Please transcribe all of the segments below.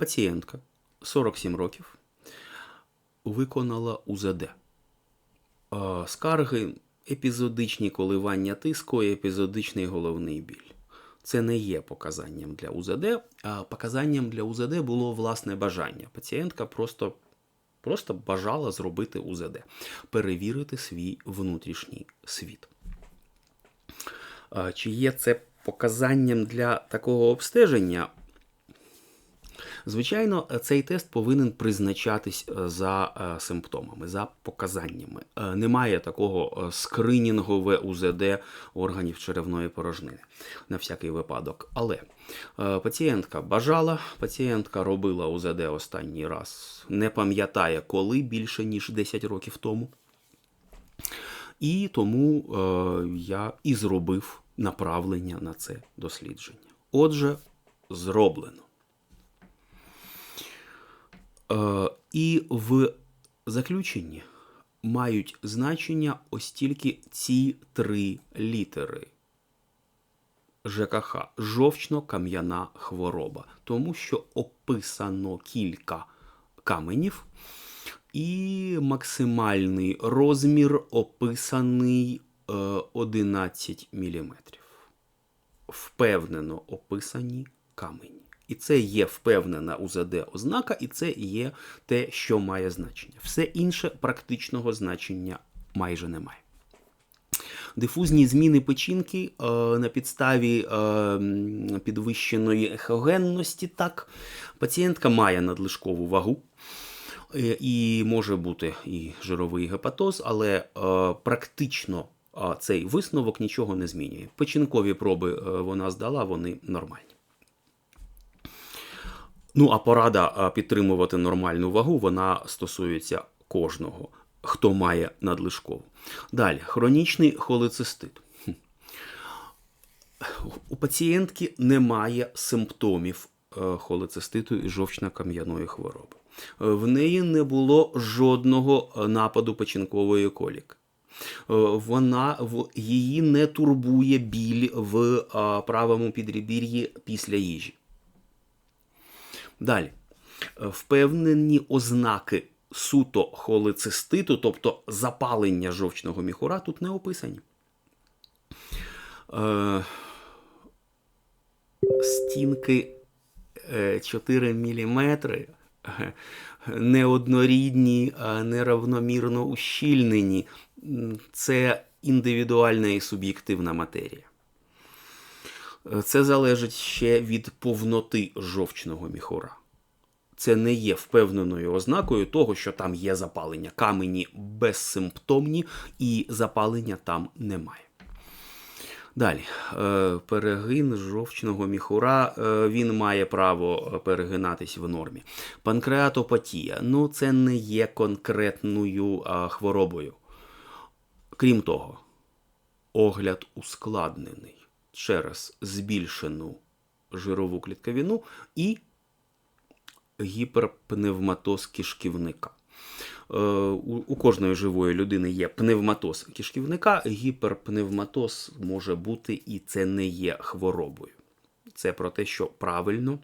Пацієнтка 47 років виконала УЗД. Скарги, епізодичні коливання тиску і епізодичний головний біль. Це не є показанням для УЗД, а показанням для УЗД було власне бажання. Пацієнтка просто, просто бажала зробити УЗД, перевірити свій внутрішній світ. Чи є це показанням для такого обстеження? Звичайно, цей тест повинен призначатись е, за е, симптомами, за показаннями. Е, Немає такого е, скринінгове УЗД органів черевної порожнини на всякий випадок. Але е, пацієнтка бажала, пацієнтка робила УЗД останній раз, не пам'ятає, коли більше ніж 10 років тому. І тому е, я і зробив направлення на це дослідження. Отже, зроблено. Е, і в заключенні мають значення ось тільки ці три літери. ЖКХ жовчно-кам'яна хвороба, тому що описано кілька каменів, і максимальний розмір описаний е, 11 мм. Впевнено описані камені. І це є впевнена УЗД ознака, і це є те, що має значення. Все інше практичного значення майже немає. Дифузні зміни печінки е, на підставі е, підвищеної ехогенності. Так, пацієнтка має надлишкову вагу. Е, І може бути і жировий гепатоз, але е, практично е, цей висновок нічого не змінює. Печінкові проби е, вона здала, вони нормальні. Ну, а порада підтримувати нормальну вагу, вона стосується кожного, хто має надлишкову. Далі, хронічний холецистит. У пацієнтки немає симптомів е, холециститу і жовчно-кам'яної хвороби. Е, В неї не було жодного е, нападу печінкової коліки. Вона в її не турбує біль в правому підребір'ї після їжі. Далі. Е, Впевнені ознаки суто холециститу, тобто запалення жовчного міхура, тут не описані. Е, стінки е, 4 мм неоднорідні, неравномірно ущільнені. Це індивідуальна і суб'єктивна матерія. Це залежить ще від повноти жовчного міхура. Це не є впевненою ознакою того, що там є запалення. Камені безсимптомні і запалення там немає. Далі, Е, перегин жовчного міхура, е, він має право перегинатись в нормі. Панкреатопатія, ну це не є конкретною хворобою. Крім того, огляд ускладнений через збільшену жирову клітковину і гіперпневматоз кишківника. Е, у кожної живої людини є пневматоз кишківника, гіперпневматоз може бути і це не є хворобою. Це про те, що правильно.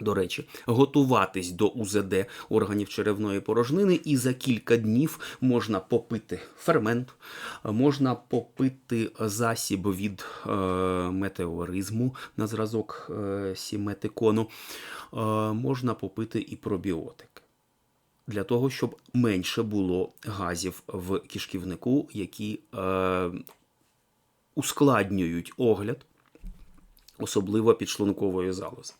До речі, готуватись до УЗД органів черевної порожнини, і за кілька днів можна попити фермент, можна попити засіб від е, метеоризму на зразок е, сіметикону, е, можна попити і пробіотики. Для того, щоб менше було газів в кишківнику, які е, ускладнюють огляд, особливо підшлункової залози.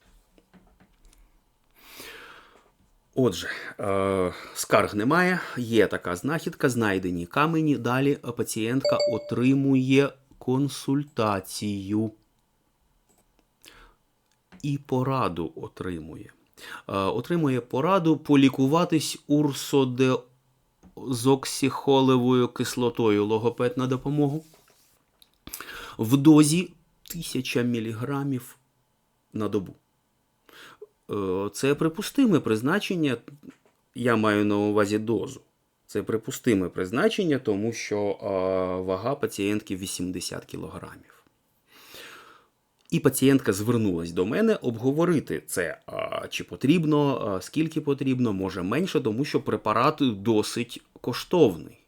Отже, е, скарг немає, є така знахідка, знайдені камені. Далі пацієнтка отримує консультацію і пораду отримує. Е, отримує пораду полікуватись урсодезоксихолевою кислотою логопед на допомогу в дозі 1000 мг на добу. Е, Це припустиме призначення, я маю на увазі дозу. Це припустиме призначення, тому що е, вага пацієнтки 80 кг. І пацієнтка звернулась до мене обговорити це, а, чи потрібно, скільки потрібно, може менше, тому що препарат досить коштовний.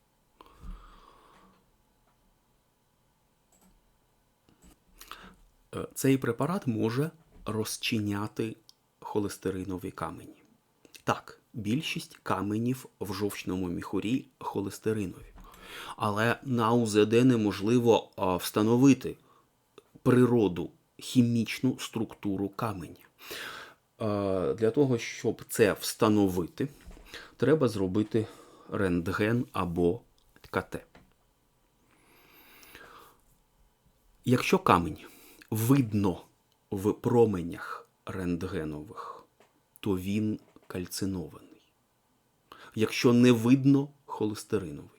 Е, Цей препарат може розчиняти холестеринові камені. Так, більшість каменів в жовчному міхурі холестеринові. Але на УЗД неможливо встановити природу, хімічну структуру каменя. Для того, щоб це встановити, треба зробити рентген або КТ. Якщо камінь видно в променях рентгенових, то він кальцинований. Якщо не видно холестериновий.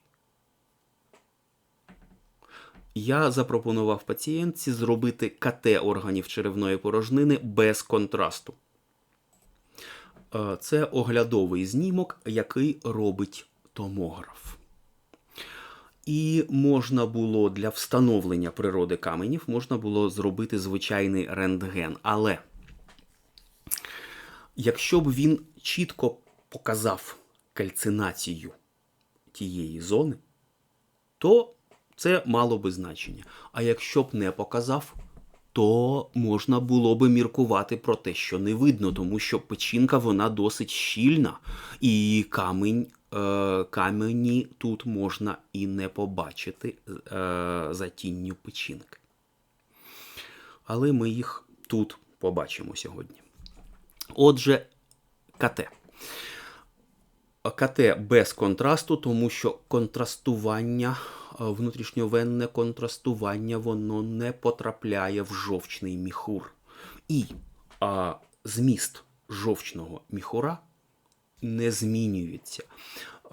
Я запропонував пацієнтці зробити КТ органів черевної порожнини без контрасту. Е, Це оглядовий знімок, який робить томограф. І можна було для встановлення природи каменів можна було зробити звичайний рентген. Але якщо б він чітко показав кальцинацію тієї зони, то це мало би значення. А якщо б не показав, то можна було би міркувати про те, що не видно, тому що печінка вона досить щільна, і камінь, е, камені тут можна і не побачити е, за тінню печінки. Але ми їх тут побачимо сьогодні. Отже, КТ. КТ без контрасту, тому що контрастування, е, внутрішньовенне контрастування, воно не потрапляє в жовчний міхур. І а, зміст жовчного міхура не змінюється.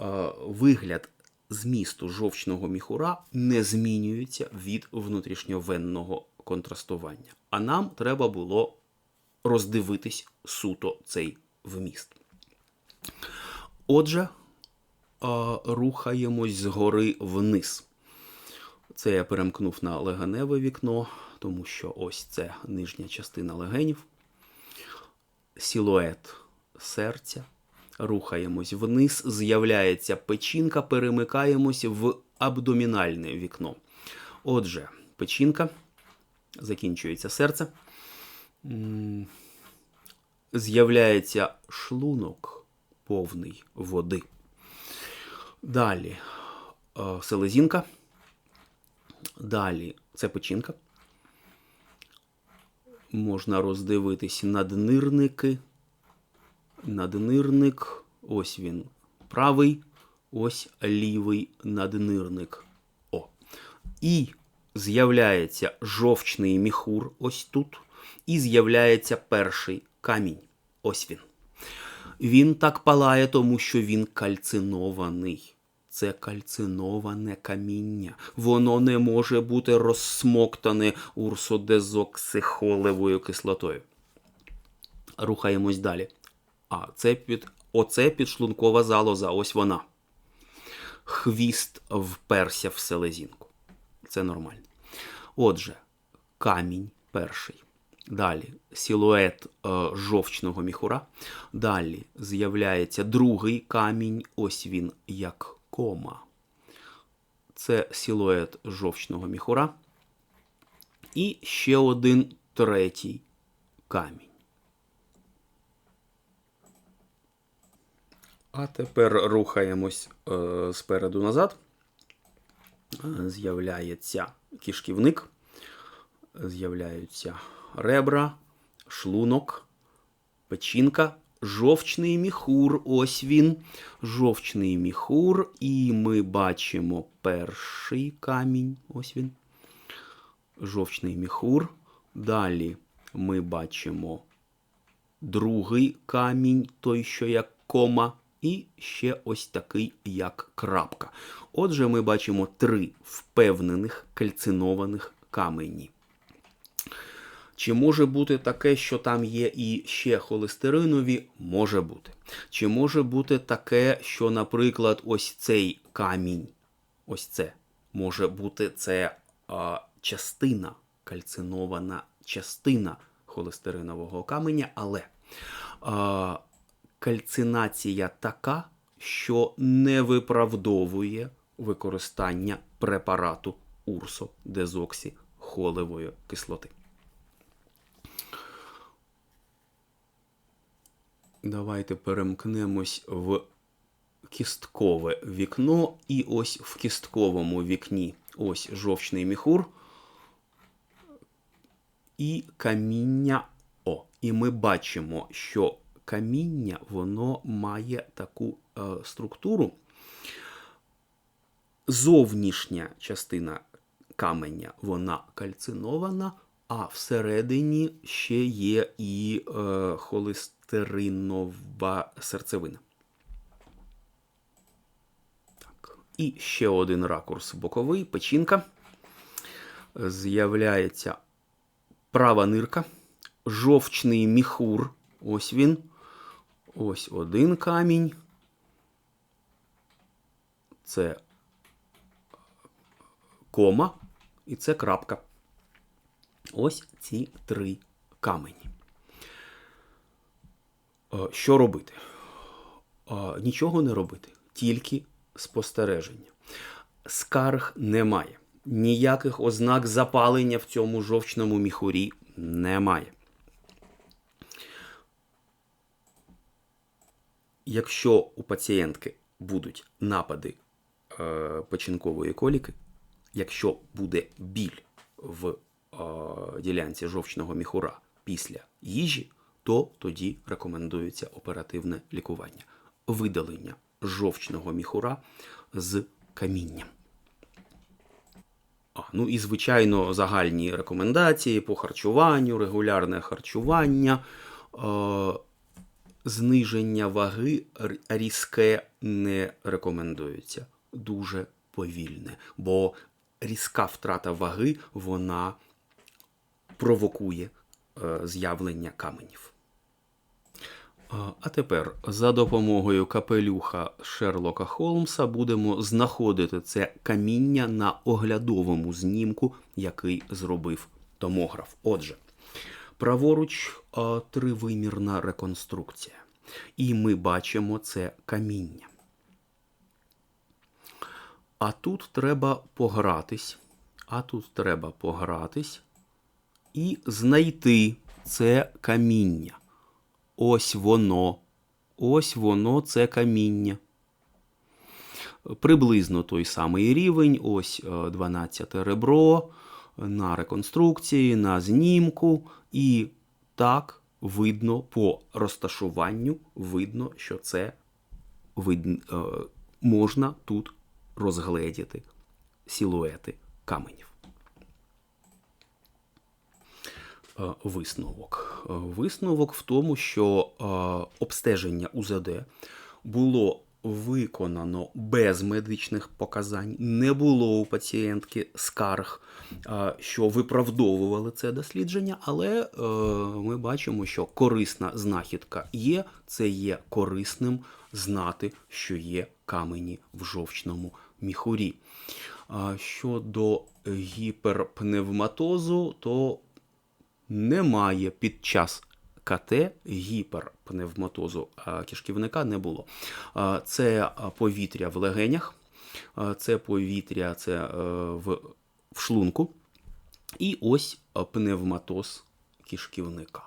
Е, Вигляд змісту жовчного міхура не змінюється від внутрішньовенного контрастування. А нам треба було роздивитись суто цей вміст. Отже, рухаємось згори вниз. Це я перемкнув на легеневе вікно, тому що ось це нижня частина легенів. Силует серця. Рухаємось вниз, з'являється печінка, перемикаємось в абдомінальне вікно. Отже, печінка, закінчується серце. З'являється шлунок повний води. Далі е, селезінка. Далі це печінка. Можна роздивитись наднирники. Наднирник. Ось він правий. Ось лівий наднирник. О. І з'являється жовчний міхур ось тут. І з'являється перший камінь. Ось він. Він так палає, тому що він кальцинований. Це кальциноване каміння. Воно не може бути розсмоктане урсодезоксихолевою кислотою. Рухаємось далі. А, це під, оце підшлункова залоза, ось вона. Хвіст вперся в селезінку. Це нормально. Отже, камінь перший. Далі силует е, жовчного міхура. Далі з'являється другий камінь, ось він як кома. Це силует жовчного міхура. І ще один третій камінь. А тепер рухаємось е, спереду назад. Е, З'являється кишківник, з'являються ребра, шлунок, печінка, жовчний міхур. Ось він. Жовчний міхур. І ми бачимо перший камінь. Ось він. Жовчний міхур. Далі ми бачимо другий камінь, той, що як кома. І ще ось такий, як крапка. Отже, ми бачимо три впевнених кальцинованих камені. Чи може бути таке, що там є і ще холестеринові? Може бути. Чи може бути таке, що, наприклад, ось цей камінь, ось це, може бути це а, частина, кальцинована частина холестеринового каменя, але а, кальцинація така, що не виправдовує використання препарату урсодезоксихолевої кислоти. Давайте перемкнемось в кісткове вікно, і ось в кістковому вікні ось жовчний міхур і каміння О. І ми бачимо, що каміння воно має таку е, структуру. Зовнішня частина каменя вона кальцинована, а всередині ще є і е, холестеринова серцевина. Так. І ще один ракурс боковий, печінка. З'являється права нирка, жовчний міхур. Ось він. Ось один камінь. Це кома і це крапка. Ось ці три камені. Е, Що робити? Е, Нічого не робити, тільки спостереження. Скарг немає. Ніяких ознак запалення в цьому жовчному міхурі немає. Якщо у пацієнтки будуть напади е, печінкової коліки, якщо буде біль в ділянці жовчного міхура після їжі, то тоді рекомендується оперативне лікування. Видалення жовчного міхура з камінням. А, ну і, звичайно, загальні рекомендації по харчуванню, регулярне харчування, е, зниження ваги різке не рекомендується. Дуже повільне, бо різка втрата ваги вона провокує е, з'явлення каменів. А а тепер за допомогою капелюха Шерлока Холмса будемо знаходити це каміння на оглядовому знімку, який зробив томограф. Отже, праворуч тривимірна реконструкція. І ми бачимо це каміння. А тут треба погратись. А тут треба погратись і знайти це каміння. Ось воно. Ось воно це каміння. Приблизно той самий рівень, ось 12 ребро на реконструкції, на знімку. І так видно по розташуванню, видно, що це видно, е, можна тут розгледіти силуети каменів. Е, Висновок. Е, Висновок в тому, що е, обстеження УЗД було виконано без медичних показань, не було у пацієнтки скарг, е, що виправдовували це дослідження, але е, ми бачимо, що корисна знахідка є, це є корисним знати, що є камені в жовчному міхурі. Щодо гіперпневматозу, то немає під час КТ гіперпневматозу кишківника не було. Це повітря в легенях, це повітря це, е, в, в шлунку, і ось пневматоз кишківника.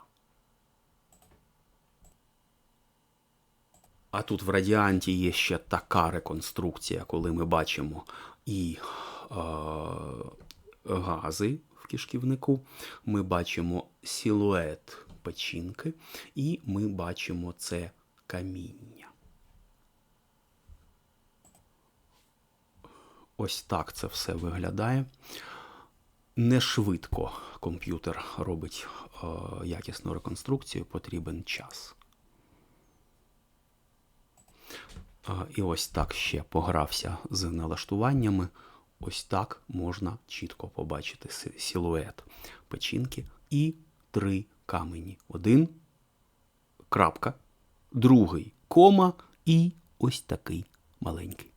А тут в радіанті є ще така реконструкція, коли ми бачимо і е, гази кишківнику, ми бачимо силует печінки, і ми бачимо це каміння. Ось так це все виглядає. Не швидко комп'ютер робить е, якісну реконструкцію, потрібен час. А, І ось так ще погрався з налаштуваннями. Ось так можна чітко побачити силует печінки і три камені. Один крапка, другий кома і ось такий маленький.